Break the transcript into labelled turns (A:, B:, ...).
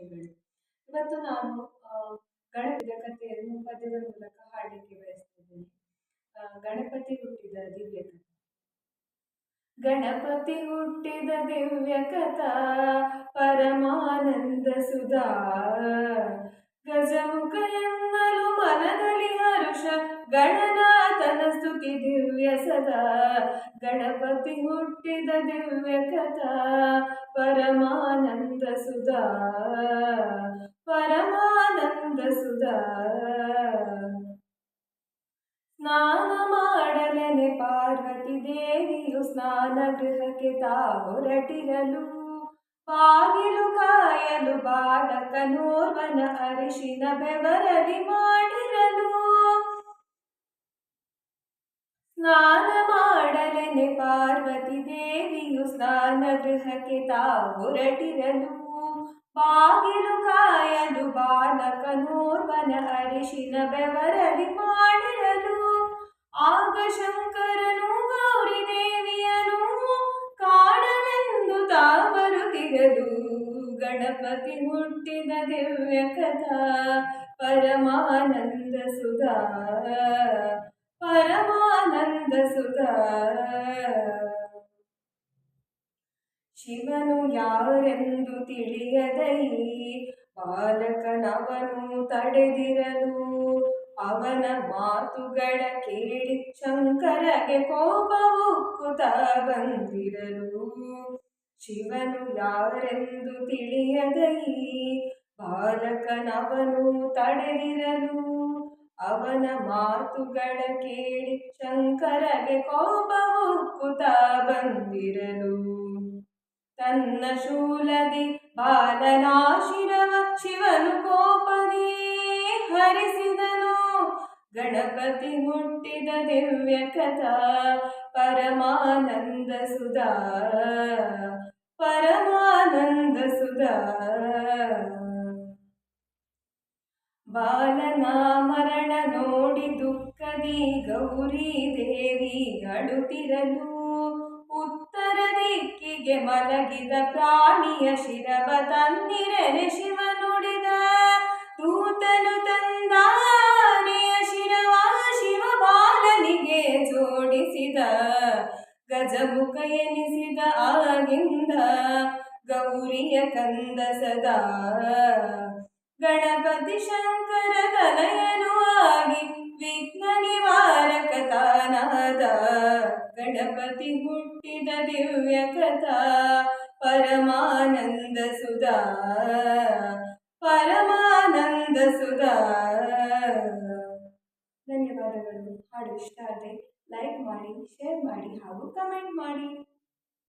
A: ಇವತ್ತು ನಾನು ಗಣಪತಿಯ ಕಥೆಯನ್ನು ಪದ್ಯದ ಮೂಲಕ ಹಾಡಲಿಕ್ಕೆ ಬಯಸ್ತಿದ್ದೇನೆ. ಗಣಪತಿ ಹುಟ್ಟಿದ ದಿವ್ಯ ಕಥೆ. ಗಣಪತಿ ಹುಟ್ಟಿದ ದಿವ್ಯ ಕಥಾ, ಪರಮಾನಂದ ಸುಧಾ. ಗಜಮುಖ ಎನ್ನಲು ಮನದಲ್ಲಿ ಹರುಷ, ಗಣನಾಥನ ಸ್ತುತಿ ದಿವ್ಯ ಸದಾ. ಗಣಪತಿ ಹುಟ್ಟಿದ ದಿವ್ಯ ಕಥಾ ಪರಮಾನಂದ ಸುಧಾ ಪರಮಾನಂದ ಸುಧಾ. ಸ್ನಾನ ಮಾಡಲೆನೆ ಪಾರ್ವತಿ ದೇವಿಯು ಸ್ನಾನ ಗೃಹಕ್ಕೆ ತಾ ಹೊರಟಿರಲು ಬಾಗಿಲು ಕಾಯಲು ಬಾಲಕನೋರ್ವನ ಅರಿಶಿನ ಬೆವರಲಿ ಮಾಡಿರಲು. ಸ್ನಾನ ಮಾಡಲನೆ ಪಾರ್ವತಿ ದೇವಿಯು ಸ್ನಾನ ಗೃಹಕ್ಕೆ ತಾವು ಹೊರಟಿರಲು. ಬಾಗಿಲು ಕಾಯಲು ಬಾಲಕನೋರ್ವನ ಅರಿಶಿನ ಬೆವರಲಿ ಮಾಡಿರಲು. ಆಗ ಶಂಕರನು ಗೌರಿ ದೇವಿಯನು ಕಾಡನೆಂದು ತಾವರು ತಿರಲು. ಗಣಪತಿ ಹುಟ್ಟಿದ ದಿವ್ಯ ಕಥಾ, ಪರಮಾನಂದ ಸುಧಾ. ಪರಮಾನಂದ ಸುತ ಶಿವನು ಯಾರೆಂದು ತಿಳಿಯದೈ, ಬಾಲಕನವನು ತಡೆದಿರಲು. ಅವನ ಮಾತುಗಳ ಕೇಳಿ ಶಂಕರಗೆ ಕೋಪ ಉಕ್ಕುತ ಬಂದಿರಲು. ಶಿವನು ಯಾರೆಂದು ತಿಳಿಯದೈ, ಬಾಲಕನವನು ತಡೆದಿರಲು. ಅವನ ಮಾತುಗಳ ಕೇಳಿ ಶಂಕರಗೆ ಕೋಪ ಉಕ್ಕುತ ಬಂದಿರಲು. ತನ್ನ ಶೂಲದಿ ಬಾಲನಾಶಿರವ ಶಿವನು ಕೋಪದಿ ಹರಿಸಿದನು. ಗಣಪತಿ ಹುಟ್ಟಿದ ದಿವ್ಯ ಕಥಾ, ಪರಮಾನಂದ ಸುಧಾ ಪರಮಾನಂದ ಸುಧಾ. ಬಾಲನ ಮರಣ ನೋಡಿ ದುಃಖದಿ ಗೌರಿ ದೇವಿ ಅಳುತ್ತಿರಲು ಉತ್ತರ ದಿಕ್ಕಿಗೆ ಮಲಗಿದ ಪ್ರಾಣಿಯ ಶಿರವ ತಂದಿರಲೆ ಶಿವ ನುಡಿದ ದೂತನು ತಂದಾನೆಯ ಶಿರವ ಶಿವ ಬಾಲನಿಗೆ ಜೋಡಿಸಿದ ಗಜಮುಖ ಎನಿಸಿದ ಆಗಿಂದ ಗೌರಿಯ ಕಂದ ಸದಾ. ಗಣಪತಿ ಶಂಕರ ತನಯನು ಆಗಿ ವಿಘ್ನ ನಿವಾರಕ ತಾನಾದ. ಗಣಪತಿ ಹುಟ್ಟಿದ ದಿವ್ಯ ಕಥಾ, ಪರಮಾನಂದ ಸುಧಾ ಪರಮಾನಂದ ಸುಧಾ. ಧನ್ಯವಾದಗಳು. ಹಾಡು ಇಷ್ಟ ಆದರೆ ಲೈಕ್ ಮಾಡಿ ಶೇರ್ ಮಾಡಿ ಹಾಗೂ ಕಮೆಂಟ್ ಮಾಡಿ.